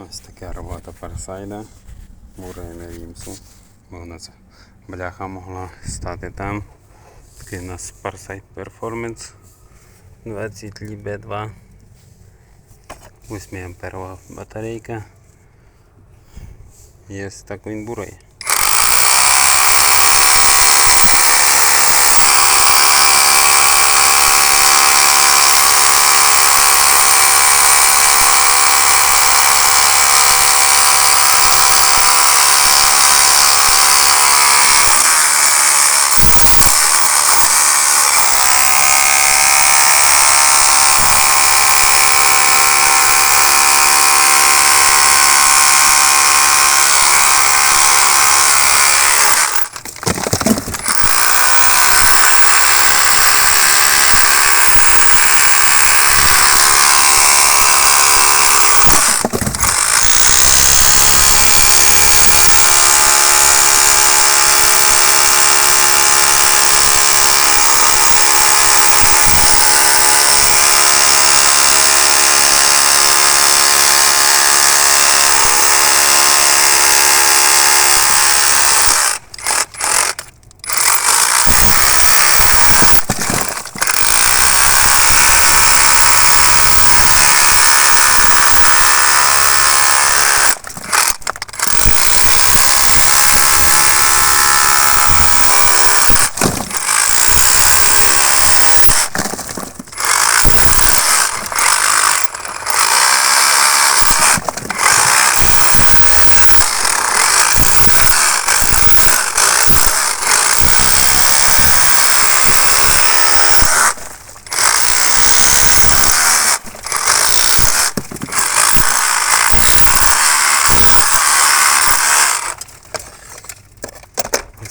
Ось така робота парсайда. Бурейна рімсу. У нас бляха могла стати там. Такий у нас парсайд перформанс 20 лібе 2. 8 амперова батарейка. Є так він бурає.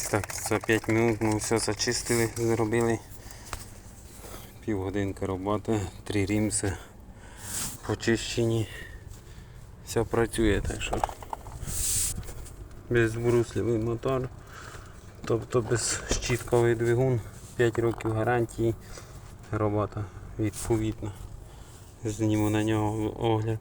Так, за 5 минут ми все зачистили, зробили. Півгодинки роботи, три рімси почищені. Все працює, так що безбруслівий мотор, тобто безщітковий двигун, 5 років гарантії, робота відповідна. Зніму на нього огляд.